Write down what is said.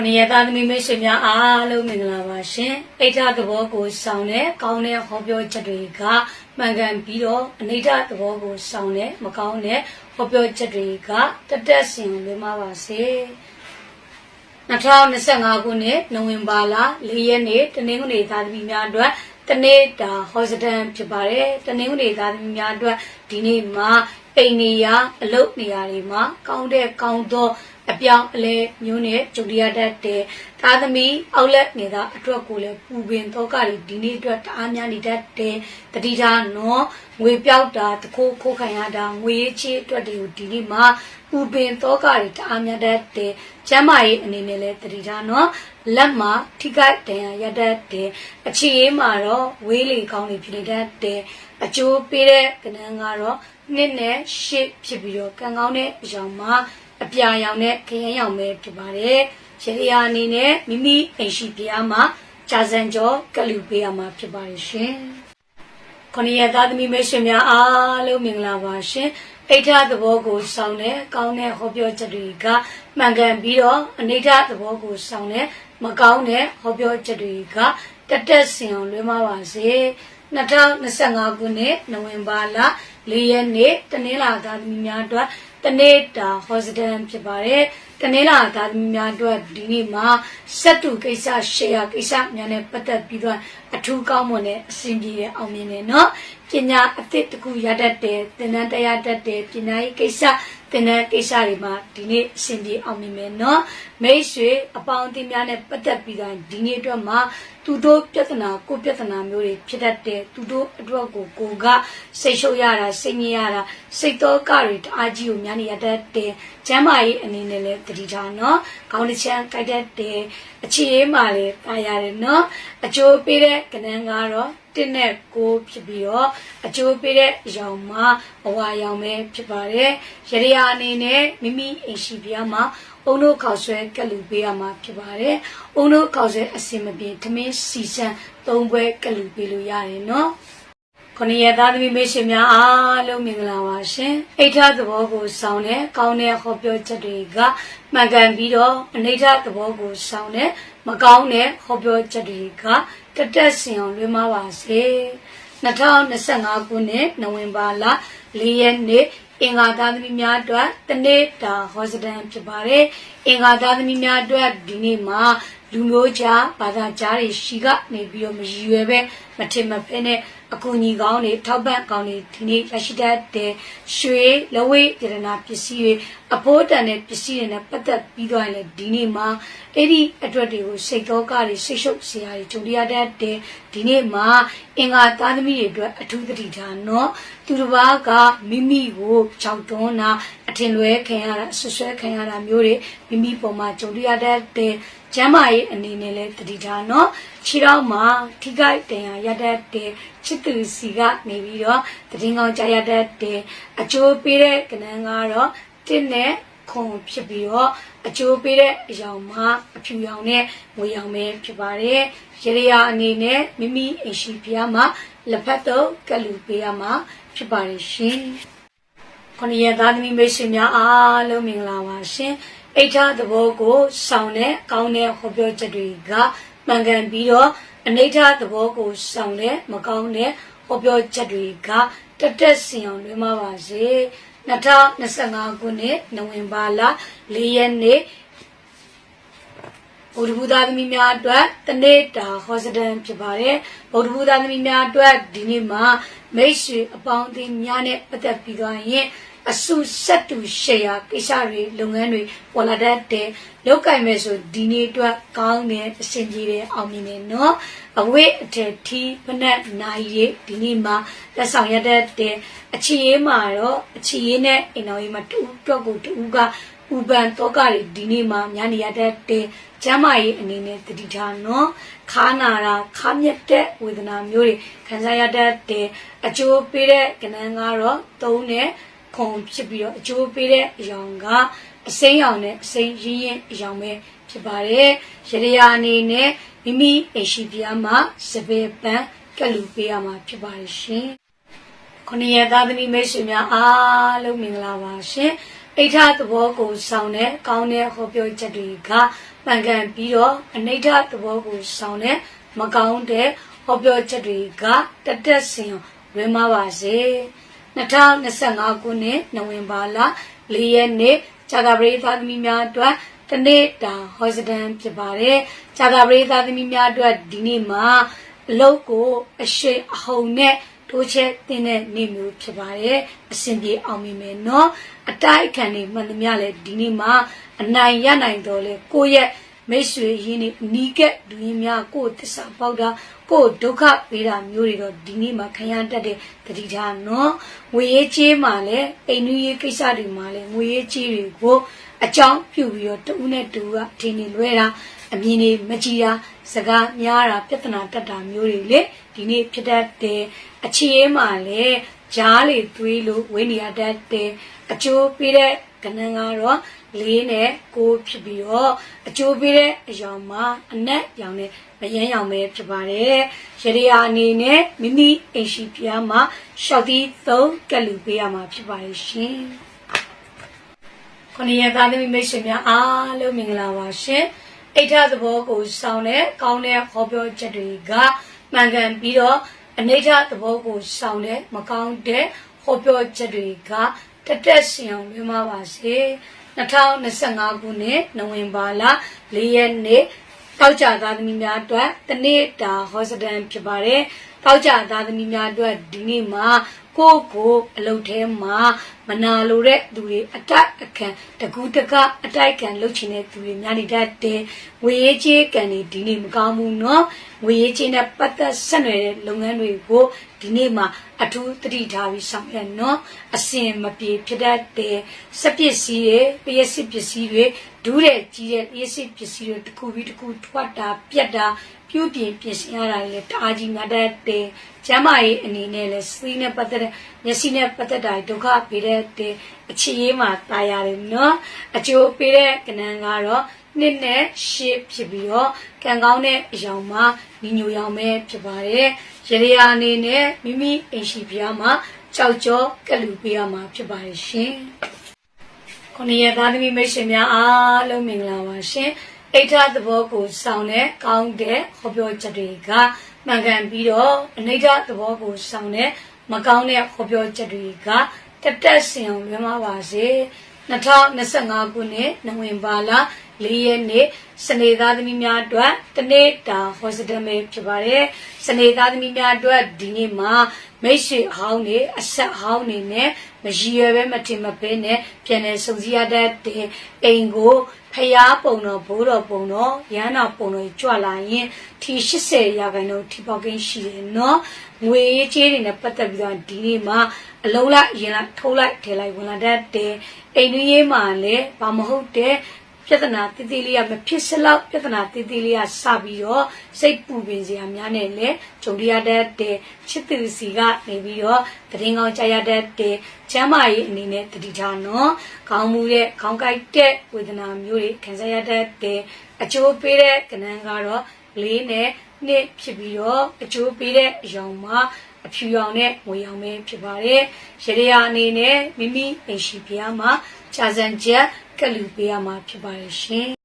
ခုနှစ်ရက်သားသမီးမိတ်ဆွေများအားလုံးမင်္ဂလာပါရှင်။အိဋ္ဌသဘောကိုဆောင်တဲ့ကောင်းတဲ့ဟောပြောချက်တွေကမှန်ကန်ပြီးတော့အနိဋ္ဌသဘောကိုဆောင်တဲ့မကောင်းတဲ့ဟောပြောချက်တွေကတတက်စင်လွင်ပါပါစေ။2025ခုနှစ်နိုဝင်ဘာလ4ရက်နေ့တနင်္ဂနွေသားသမီးများအတွက်တနေ့တာဟောစတန်ဖြစ်ပါတယ်။တနင်္ဂနွေသားသမီးများအတွက်ဒီနေ့မှာအိမ်နေရအလုပ်နေရာတွေမှာကောင်းတဲ့ကောင်းသော အပြောင်းအလဲမျိုးနဲ့ကြုံရတတ်တဲ့သားသမီးအောက်လက်နေတာအတွက်ကိုလည်းပူပင်တော့ကတွေဒီနေ့အတွက်တအားများနေတတ်တဲ့တတိထားနော်ငွေပြောက်တာတခိုးခိုးခံရတာငွေရေးချေးအတွက်တွေကိုဒီနေ့မှာပူပင်တော့ကတွေတအားများတတ်တဲ့ကျမ်းမာရေးအနေနဲ့လည်းတတိထားနော်လက်မှာထိခိုက်ဒဏ်ရာရတတ်တဲ့အခြေရေးမှာတော့ဝေးလေကောင်းတွေဖြစ်နေတတ်တဲ့အကျိုးပေးတဲ့ကဏ္ဍကတော့နှစ်နဲ့ရှစ်ဖြစ်ပြီးတော့ကံကောင်းတဲ့အကြောင်းမှာ အပြာရောင်နဲ့ခရမ်းရောင်ပဲဖြစ်ပါတယ်။ရေရာအနေနဲ့မိမိအိမ်ရှိပြားမှာကြာစံကျော်ကလူပေးရမှာဖြစ်ပါတယ်ရှင်။ခொနည်းရသားသမီးမိတ်ဆွေများအားလုံးမင်္ဂလာပါရှင်။အိဋ္ဌသဘောကိုစောင်းတဲ့ကောင်းတဲ့ဟောပြောချက်တွေကမှန်ကန်ပြီးတော့အနိဋ္ဌသဘောကိုစောင်းတဲ့မကောင်းတဲ့ဟောပြောချက်တွေကတက်တက်စင်အောင်လွှဲမပါစေ။2025ခုနှစ်နိုဝင်ဘာလ၄ရက်နေ့တနင်္လာသားသမီးများအတွက် တနေ့တာဟောစတန်ဖြစ်ပါတယ်တနင်္လာသားသမီးများအတွက်ဒီနေ့မှာစက်တူကိစ္စရှယ်ယာကိစ္စများနဲ့ပတ်သက်ပြီးတော့ အထူးကောင်းမွန်တဲ့အဆင်ပြေတဲ့အောင်မြင်တယ်နော်ပညာအသစ်တစ်ခုရတတ်တယ်သင်တန်းတရားတတ်တယ်ပညာရေးကိစ္စသင်တန်းကိစ္စတွေမှာဒီနေ့အဆင်ပြေအောင်မြင်မယ်နော်မိတ်ဆွေအပေါင်းအသင်းများနဲ့ပတ်သက်ပြီးတော့ဒီနေ့အတွက်မှာသူတို့ပြဿနာကိုပြဿနာမျိုးတွေဖြစ်တတ်တယ်သူတို့အတွက်ကိုကိုကစိတ်ရှုပ်ရတာစိတ်ညစ်ရတာစိတ်တော့ကတွေတအားကြီးကိုများနေရတတ်တယ်ကျမ်းမာရေးအနေနဲ့လည်းတတိထားနော်ခေါင်းတစ်ချမ်းကြိုက်တတ်တယ်အခြေအေးမှလည်းတာရတယ်နော်အကျိုးပေးတဲ့ကဏ္ဍကတော့တင်းနဲ့ကိုဖြစ်ပြီးတော့အကျိုးပေးတဲ့အရောင်မှာအဝါရောင်ပဲဖြစ်ပါတယ်ရရအနေနဲ့မိမိအိမ်ရှိပြားမှာအုံတို့ခေါက်ဆွဲကလူပေးရမှာဖြစ်ပါတယ်။အုံတို့ခေါက်ဆွဲအစင်မပြေသမင်းစီစံသုံးပွဲကလူပေးလို့ရတယ်နော်။ခொနည်းရသားသမီးမိတ်ဆွေများအားလုံးမင်္ဂလာပါရှင်။အိဋ္ဌသဘောကိုစောင်းတဲ့ကောင်းတဲ့ဟောပြောချက်တွေကမှန်ကန်ပြီးတော့အနိဋ္ဌသဘောကိုစောင်းတဲ့မကောင်းတဲ့ဟောပြောချက်တွေက တက်တက်စင်အောင်လွှဲမပါစေ။2025ခုနှစ်နိုဝင်ဘာလ4ရက်နေ့အင်္ဂါသားသမီးများအတွက်တနေ့တာဟောစတန်ဖြစ်ပါတယ်။အင်္ဂါသားသမီးများအတွက်ဒီနေ့မှာ လူမျိုးကြားဘာသာကြားတွေရှိကနေပြီးတော့မရည်ရွယ်ပဲမထင်မဖဲနဲ့အကူအညီကောင်းတွေထောက်ပံ့ကောင်းတွေဒီနေ့ရရှိတတ်တဲ့ရွှေလဝိရတနာပစ္စည်းတွေအဖို့တန်တဲ့ပစ္စည်းတွေနဲ့ပတ်သက်ပြီးတော့လည်းဒီနေ့မှာအဲ့ဒီအတွက်တွေကိုစိတ်တော်ကတွေစိတ်ရှုပ်စရာတွေဂျုံရတတ်တဲ့ဒီနေ့မှာအင်္ဂါသားသမီးတွေအတွက်အထူးသတိထားနော်သူတစ်ပါးကမိမိကိုကြောက်တွန်းတာအထင်လွဲခံရတာဆွဆွဲခံရတာမျိုးတွေမိမိပေါ်မှာဂျုံရတတ်တဲ့ ကျမ်းမာရေးအနေနဲ့လည်းတတိထားနော်ခြေတော့မှာထိခိုက်တင်ရရတတ်တဲ့ချစ်သူစီကနေပြီးတော့တည်ငောင်းကြရတတ်တဲ့အကျိုးပေးတဲ့ကဏ္ဍကတော့တစ်နဲ့ခုံဖြစ်ပြီးတော့အကျိုးပေးတဲ့အယောင်မှာအဖြူရောင်နဲ့ငွေရောင်ပဲဖြစ်ပါတယ်ရရရအနေနဲ့မိမိအိမ်ရှိဖျားမှာလက်ဖက်တော့ကလူပေးရမှာဖြစ်ပါတယ်ရှင်ခொနည်းသားသမီးမိတ်ဆွေများအားလုံးမင်္ဂလာပါရှင် အိဋ္ဌသဘောကိုဆောင်တဲ့ကောင်းတဲ့ဟောပြောချက်တွေကမှန်ကန်ပြီးတော့အနိဋ္ဌသဘောကိုဆောင်တဲ့မကောင်းတဲ့ဟောပြောချက်တွေကတက်တက်စင်အောင်လွှဲမပါစေ2025ခုနှစ်နိုဝင်ဘာလ4ရက်နေ့ဗုဒ္ဓဘုရားသမီးများအတွက်တနေ့တာဟောစတန်ဖြစ်ပါတယ်ဗုဒ္ဓဘုရားသမီးများအတွက်ဒီနေ့မှာမိတ်ဆွေအပေါင်းအသင်းများနဲ့ပတ်သက်ပြီးသွားရင် အစုဆက်တူရှယ်ယာကိစ္စတွေလုပ်ငန်းတွေပေါ်လာတတ်တဲ့လောက်ကင်မဲ့ဆိုဒီနေ့အတွက်ကောင်းတဲ့အဆင်ပြေတဲ့အောင်မြင်တယ်နော်အဝိအထက်ထီးဖနက်နိုင်ရီဒီနေ့မှာလက်ဆောင်ရတတ်တဲ့အချီရေးမှာတော့အချီရေးနဲ့အင်တော်ရေးမှာတူတော့ကိုတူကဥပန်တော့ကတွေဒီနေ့မှာများနေရတတ်တဲ့ကျမ်းမာရေးအနေနဲ့တတိထားနော်ခါနာတာခါမြက်တဲ့ဝေဒနာမျိုးတွေခံစားရတတ်တဲ့အကျိုးပေးတဲ့ကဏ္ဍကတော့သုံးနဲ့ ခုံဖြစ်ပြီးတော့အကျိုးပေးတဲ့အယောင်ကအစိမ်းရောင်နဲ့အစိမ်းရင်းရင်အယောင်ပဲဖြစ်ပါတယ်ရရယာအနေနဲ့မိမိအိရှိပြားမှာစပယ်ပန်းကလူပေးရမှာဖြစ်ပါတယ်ရှင်ခொနည်းသားသမီးမိတ်ဆွေများအားလုံးမင်္ဂလာပါရှင်အိဋ္ဌသဘောကိုဆောင်တဲ့ကောင်းတဲ့ဟောပြောချက်တွေကမမှန်ကန်ပြီးတော့အနိဋ္ဌသဘောကိုဆောင်တဲ့မကောင်းတဲ့ဟောပြောချက်တွေကတတက်စင်လွင်မပါစေ 2025ခုနှစ်နိုဝင်ဘာလ4ရက်နေ့ဇာတာပရိသသမီးများအတွက်တနေ့တာဟောစတန်ဖြစ်ပါတယ်ဇာတာပရိသသမီးများအတွက်ဒီနေ့မှာအလုတ်ကိုအရှိန်အဟုန်နဲ့တိုးချက်တင်တဲ့နေ့မျိုးဖြစ်ပါတယ်အစဉ်ပြေအောင်မြင်မယ်နော်အတိုက်အခံတွေမှန်သမျှလည်းဒီနေ့မှာအနိုင်ရနိုင်တော်လေကိုယ့်ရဲ့ မိတ်ဆွေရင်းနေအနီးကပ်ဒူရင်းများကိုယ်သစ္စာပေါက်တာကိုယ်ဒုက္ခပေးတာမျိုးတွေတော့ဒီနေ့မှာခံရတတ်တဲ့တတိထားနော်ငွေရေးကြေးမှာလည်းအိမ်နူးရေးကိစ္စတွေမှာလည်းငွေရေးကြေးတွေကိုအကြောင်းပြုပြီးတော့တဦးနဲ့တူကအထင်နေလွဲတာအမြင်တွေမကြည်တာစကားများတာပြဿနာတက်တာမျိုးတွေလေဒီနေ့ဖြစ်တတ်တယ်အခြေရေးမှာလည်းဂျားလေသွေးလို့ဝိနေရတတ်တယ်အကျိုးပေးတဲ့ကဏ္ဍကတော့ လေးနဲ့ကိုဖြစ်ပြီးတော့အကျိုးပေးတဲ့အယောင်မှာအနက်ရောင်နဲ့မယန်းရောင်ပဲဖြစ်ပါတယ်ရရယာအနေနဲ့မိမိအိမ်ရှိဖျားမှာရှောက်သီးသုံးကက်လူပေးရမှာဖြစ်ပါတယ်ရှင်ခொနည်းသားသမီးမိတ်ဆွေများအားလုံးမင်္ဂလာပါရှင်အိဋ္ဌသဘောကိုစောင်းတဲ့ကောင်းတဲ့ဟောပြောချက်တွေကမှန်ကန်ပြီးတော့အနိဋ္ဌသဘောကိုစောင်းတဲ့မကောင်းတဲ့ဟောပြောချက်တွေကတက်တက်စင်အောင်လွှမ်းမပါစေ 2025ခုနှစ်နိုဝင်ဘာလ4ရက်နေ့တောက်ကြသားသမီးများအတွက်တနေ့တာဟောစတန်ဖြစ်ပါတယ် ပေါကြသားသမီးများအတွက်ဒီနေ့မှာကိုယ့်ကိုအလုပ်ထဲမှာမနာလိုတဲ့သူတွေအတိုက်အခံတကူးတကအတိုက်ခံလုပ်ချင်တဲ့သူတွေများနေတတ်တယ်။ငွေရေးကြေးကံတွေဒီနေ့မကောင်းဘူးနော်။ငွေရေးကြေးနဲ့ပတ်သက်ဆက်နွယ်တဲ့လုပ်ငန်းတွေကိုဒီနေ့မှာအထူးသတိထားပြီးဆောင်ရွက်နော်။အစင်မပြေဖြစ်တတ်တယ်။စပစ္စည်းတွေပျက်စစ်ပစ္စည်းတွေဒူးတဲ့ကြီးတဲ့ပျက်စစ်ပစ္စည်းတွေတစ်ခုပြီးတစ်ခုထွက်တာပြက်တာ ပြုပြင်ပြင်ဆင်ရတာလည်းတအားကြီးငါတတ်တယ်ကျမ်းမာရေးအနေနဲ့လည်းစီးနဲ့ပတ်သက်တဲ့မျက်စိနဲ့ပတ်သက်တာဒုက္ခပေးတဲ့အခြေရေးမှာตายရတယ်เนาะအကျိုးပေးတဲ့ကဏ္ဍကတော့နှစ်နဲ့ရှေ့ဖြစ်ပြီးတော့ကံကောင်းတဲ့အယောင်မှာညီညွတ်ရောင်ပဲဖြစ်ပါတယ်ရရယာအနေနဲ့မိမိအိမ်ရှိဖျားမှာကြောက်ကြောကလူပေးရမှာဖြစ်ပါတယ်ရှင်ခொနည်းသားသမီးမိတ်ဆွေများအားလုံးမင်္ဂလာပါရှင် အိဋ္ဌသဘောကိုစောင်းတဲ့ကောင်းတဲ့ဟောပြောချက်တွေကမှန်ကန်ပြီးတော့အနိဋ္ဌသဘောကိုစောင်းတဲ့မကောင်းတဲ့ဟောပြောချက်တွေကတက်တက်စင်အောင်လွှမ်းမပါစေ2025ခုနှစ်နိုဝင်ဘာလ4ရက်နေ့စနေသားသမီးများအတွက်တနေ့တာဟောစတမဲဖြစ်ပါတယ်စနေသားသမီးများအတွက်ဒီနေ့မှာမိတ်ဆွေအဟောင်းတွေအဆက်အဟောင်းတွေနဲ့မရည်ရွယ်ပဲမတင်မပဲနဲ့ပြန်လည်စုံစည်းရတဲ့အိမ်ကို ဖျားပုံတော်ဘိုးတော်ပုံတော်ရဟန္တာပုံတော်ကြွလာရင်ထီ80ရာခိုင်နှုန်းထီပေါကင်းရှိတယ်နော်ငွေရေးကြေးတွေနဲ့ပတ်သက်ပြီးတော့ဒီနေ့မှာအလုံးလိုက်ရင်လိုက်ထိုးလိုက်ထည့်လိုက်ဝင်လာတတ်တယ်အိမ်ကြီးမှာလည်းဘာမဟုတ်တဲ့ ပြဿနာတည်တည်လေးရမဖြစ်စလောက်ပြဿနာတည်တည်လေးရစပြီးတော့စိတ်ပူပင်စရာများနဲ့လည်းဂျုံရရတဲ့ချစ်သူစီကနေပြီးတော့တရင်ကောင်းကြရတဲ့ချမ်းမာရေးအနေနဲ့တတိထားနော်ခေါင်းမူတဲ့ခေါင်းကိုက်တဲ့ဝေဒနာမျိုးတွေခံစားရတဲ့အကျိုးပေးတဲ့ကဏ္ဍကတော့လေးနဲ့နှစ်ဖြစ်ပြီးတော့အကျိုးပေးတဲ့အယောင်မှာအဖြူရောင်နဲ့ငွေရောင်ပဲဖြစ်ပါတယ်။ရရယာအနေနဲ့မိမိအိမ်ရှိဖျားမှာ ခြာစံချက်ကလူပေးရမှာဖြစ်ပါတယ်ရှင်